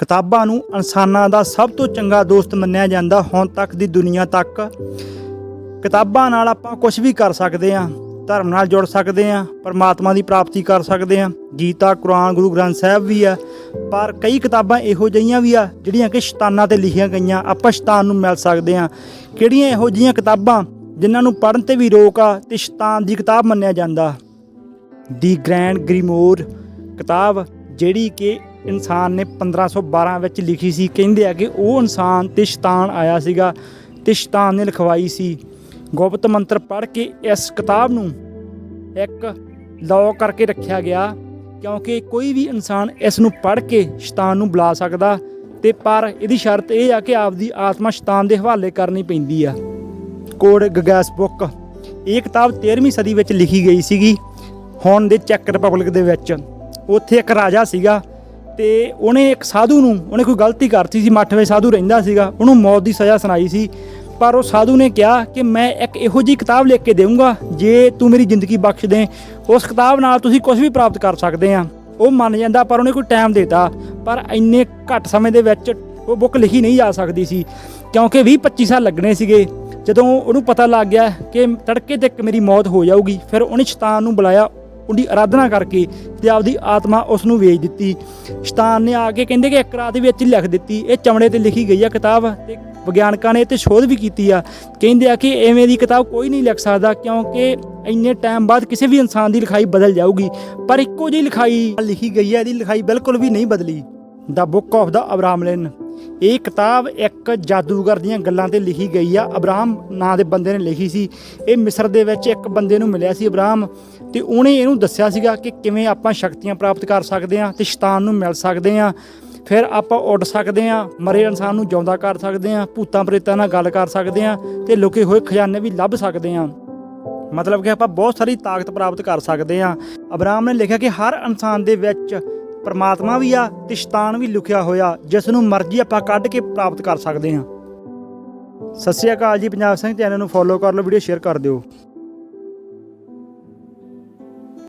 ਕਿਤਾਬਾਂ ਨੂੰ ਇਨਸਾਨਾਂ ਦਾ ਸਭ ਤੋਂ ਚੰਗਾ ਦੋਸਤ ਮੰਨਿਆ ਜਾਂਦਾ ਹੁਣ ਤੱਕ ਦੀ ਦੁਨੀਆ ਤੱਕ। ਕਿਤਾਬਾਂ ਨਾਲ ਆਪਾਂ ਕੁਝ ਵੀ ਕਰ ਸਕਦੇ ਹਾਂ, ਧਰਮ ਨਾਲ ਜੁੜ ਸਕਦੇ ਹਾਂ, ਪਰਮਾਤਮਾ ਦੀ ਪ੍ਰਾਪਤੀ ਕਰ ਸਕਦੇ ਹਾਂ। ਗੀਤਾ, ਕੁਰਾਨ, ਗੁਰੂ ਗ੍ਰੰਥ ਸਾਹਿਬ ਵੀ ਆ ਪਰ ਕਈ ਕਿਤਾਬਾਂ ਇਹੋ ਜਿਹੀਆਂ ਵੀ ਆ, ਜਿਹੜੀਆਂ ਕਿ ਸ਼ੈਤਾਨਾਂ ਤੇ ਲਿਖੀਆਂ ਗਈਆਂ, ਆਪਾਂ ਸ਼ੈਤਾਨ ਨੂੰ ਮਿਲ ਸਕਦੇ ਹਾਂ। ਕਿਹੜੀਆਂ ਇਹੋ ਜਿਹੀਆਂ ਕਿਤਾਬਾਂ ਜਿਨ੍ਹਾਂ ਨੂੰ ਪੜ੍ਹਨ ਤੇ ਵੀ ਰੋਕ ਆ ਤੇ ਸ਼ੈਤਾਨ ਦੀ ਕਿਤਾਬ ਮੰਨਿਆ ਜਾਂਦਾ? ਦੀ ਗ੍ਰੈਂਡ ਗ੍ਰੀਮੋਰ ਕਿਤਾਬ, ਜਿਹੜੀ ਕਿ ਇਨਸਾਨ ਨੇ 1512 ਵਿੱਚ ਲਿਖੀ ਸੀ, ਕਹਿੰਦੇ ਆ ਕਿ ਉਹ ਇਨਸਾਨ ਤੇ ਸ਼ੈਤਾਨ ਆਇਆ ਸੀਗਾ ਤੇ ਸ਼ੈਤਾਨ ਨੇ ਲਿਖਵਾਈ ਸੀ। ਗੁਪਤ ਮੰਤਰ ਪੜ੍ਹ ਕੇ ਇਸ ਕਿਤਾਬ ਨੂੰ ਇੱਕ ਲੌਕ ਕਰਕੇ ਰੱਖਿਆ ਗਿਆ, ਕਿਉਂਕਿ ਕੋਈ ਵੀ ਇਨਸਾਨ ਇਸ ਨੂੰ ਪੜ੍ਹ ਕੇ ਸ਼ੈਤਾਨ ਨੂੰ ਬੁਲਾ ਸਕਦਾ, ਤੇ ਪਰ ਇਹਦੀ ਸ਼ਰਤ ਇਹ ਆ ਕਿ ਆਪਦੀ ਆਤਮਾ ਸ਼ੈਤਾਨ ਦੇ ਹਵਾਲੇ ਕਰਨੀ ਪੈਂਦੀ ਆ। ਕੋਡ ਗਗੈਸ ਬੁੱਕ, ਇਹ ਕਿਤਾਬ 13ਵੀਂ ਸਦੀ ਵਿੱਚ ਲਿਖੀ ਗਈ ਸੀਗੀ, ਹੁਣ ਦੇ ਚੈੱਕ ਰਿਪਬਲਿਕ ਦੇ ਵਿੱਚ। ਉੱਥੇ ਇੱਕ ਰਾਜਾ ਸੀਗਾ ਤੇ ਉਹਨੇ ਇੱਕ ਸਾਧੂ ਨੂੰ, ਉਹਨੇ ਕੋਈ ਗਲਤੀ ਕਰਤੀ ਸੀ ਮੱਠਵੇਂ ਸਾਧੂ ਰਹਿੰਦਾ ਸੀਗਾ, ਉਹਨੂੰ ਮੌਤ ਦੀ ਸਜ਼ਾ ਸੁਣਾਈ ਸੀ। ਪਰ ਉਹ ਸਾਧੂ ਨੇ ਕਿਹਾ ਕਿ ਮੈਂ ਇੱਕ ਇਹੋ ਜਿਹੀ ਕਿਤਾਬ ਲਿਖ ਕੇ ਦੇਵਾਂਗਾ ਜੇ ਤੂੰ ਮੇਰੀ ਜ਼ਿੰਦਗੀ ਬਖਸ਼ ਦੇ। ਉਸ ਕਿਤਾਬ ਨਾਲ ਤੁਸੀਂ ਕੁਝ ਵੀ ਪ੍ਰਾਪਤ ਕਰ ਸਕਦੇ ਆ। ਉਹ ਮੰਨ ਜਾਂਦਾ, ਪਰ ਉਹਨੇ ਕੋਈ ਟਾਈਮ ਦਿੱਤਾ। ਪਰ ਇੰਨੇ ਘੱਟ ਸਮੇਂ ਦੇ ਵਿੱਚ ਉਹ ਬੁੱਕ ਲਿਖੀ ਨਹੀਂ ਜਾ ਸਕਦੀ ਸੀ, ਕਿਉਂਕਿ 20 25 ਸਾਲ ਲੱਗਣੇ ਸੀਗੇ। ਜਦੋਂ ਉਹਨੂੰ ਪਤਾ ਲੱਗ ਗਿਆ ਕਿ ਤੜਕੇ ਤੱਕ ਮੇਰੀ ਮੌਤ ਹੋ ਜਾਊਗੀ, ਫਿਰ ਉਹਨੇ ਸ਼ੈਤਾਨ ਨੂੰ ਬੁਲਾਇਆ ਉਹਦੀ ਆਰਾਧਨਾ ਕਰਕੇ ਤੇ ਆਪਦੀ ਆਤਮਾ ਉਸ ਨੂੰ ਵੇਚ ਦਿੱਤੀ। ਸ਼ੈਤਾਨ ਨੇ ਆ ਕੇ ਕਹਿੰਦੇ ਕਿ ਇੱਕ ਰਾਤ ਵਿੱਚ ਲਿਖ ਦਿੱਤੀ। ਇਹ ਚਮੜੇ ਤੇ ਲਿਖੀ ਗਈ ਆ ਕਿਤਾਬ ਤੇ ਵਿਗਿਆਨਕਾਂ ਨੇ ਇਹ ਤੇ ਸ਼ੋਧ ਵੀ ਕੀਤੀ ਆ। ਕਹਿੰਦੇ ਆ ਕਿ ਐਵੇਂ ਦੀ ਕਿਤਾਬ ਕੋਈ ਨਹੀਂ ਲਿਖ ਸਕਦਾ ਕਿਉਂਕਿ ਇੰਨੇ ਟਾਈਮ ਬਾਅਦ ਕਿਸੇ ਵੀ ਇਨਸਾਨ ਦੀ ਲਿਖਾਈ ਬਦਲ ਜਾਊਗੀ। ਪਰ ਇੱਕੋ ਜਿਹੀ ਲਿਖਾਈ ਲਿਖੀ ਗਈ ਹੈ ਇਹਦੀ ਲਿਖਾਈ ਬਿਲਕੁਲ ਵੀ ਨਹੀਂ ਬਦਲੀ। ਦਾ ਬੁੱਕ ਆਫ ਦਾ ਅਬਰਾਮਲਿਨ ਇਹ ਕਿਤਾਬ ਇੱਕ ਜਾਦੂਗਰ ਦੀਆਂ ਗੱਲਾਂ ਤੇ ਲਿਖੀ ਗਈ ਆ। ਅਬਰਾਹਮ ਨਾਂ ਦੇ ਬੰਦੇ ਨੇ ਲਿਖੀ ਸੀ। ਇਹ ਮਿਸਰ ਦੇ ਵਿੱਚ ਇੱਕ ਬੰਦੇ ਨੂੰ ਮਿਲਿਆ ਸੀ ਅਬਰਾਮ ਤੇ ਉਹਨੇ ਇਹਨੂੰ ਦੱਸਿਆ ਸੀਗਾ ਕਿ ਕਿਵੇਂ ਆਪਾਂ ਸ਼ਕਤੀਆਂ ਪ੍ਰਾਪਤ ਕਰ ਸਕਦੇ ਹਾਂ ਤੇ ਸ਼ੈਤਾਨ ਨੂੰ ਮਿਲ ਸਕਦੇ ਹਾਂ। ਫਿਰ ਆਪਾਂ ਉੱਡ ਸਕਦੇ ਹਾਂ, ਮਰੇ ਇਨਸਾਨ ਨੂੰ ਜਿਉਂਦਾ ਕਰ ਸਕਦੇ ਹਾਂ, ਭੂਤਾਂ ਪ੍ਰੇਤਾਂ ਨਾਲ ਗੱਲ ਕਰ ਸਕਦੇ ਹਾਂ ਤੇ ਲੁਕੇ ਹੋਏ ਖਜ਼ਾਨੇ ਵੀ ਲੱਭ ਸਕਦੇ ਹਾਂ। ਮਤਲਬ ਕਿ ਆਪਾਂ ਬਹੁਤ ਸਾਰੀ ਤਾਕਤ ਪ੍ਰਾਪਤ ਕਰ ਸਕਦੇ ਹਾਂ। ਅਬਰਾਹਮ ਨੇ ਲਿਖਿਆ ਕਿ ਹਰ ਇਨਸਾਨ ਦੇ ਵਿੱਚ ਪਰਮਾਤਮਾ ਵੀ ਆ ਤੇ ਸ਼ੈਤਾਨ ਵੀ ਲੁਕਿਆ ਹੋਇਆ ਜਿਸ ਨੂੰ ਮਰਜ਼ੀ ਆਪਾਂ ਕੱਢ ਕੇ ਪ੍ਰਾਪਤ ਕਰ ਸਕਦੇ ਹਾਂ। ਸਤਿ ਸ਼੍ਰੀ ਅਕਾਲ ਜੀ, ਪੰਜਾਬ ਸਿੰਘ ਚੈਨਲ ਨੂੰ ਫੋਲੋ ਕਰ ਲਓ ਵੀਡੀਓ ਸ਼ੇਅਰ ਕਰ ਦਿਓ।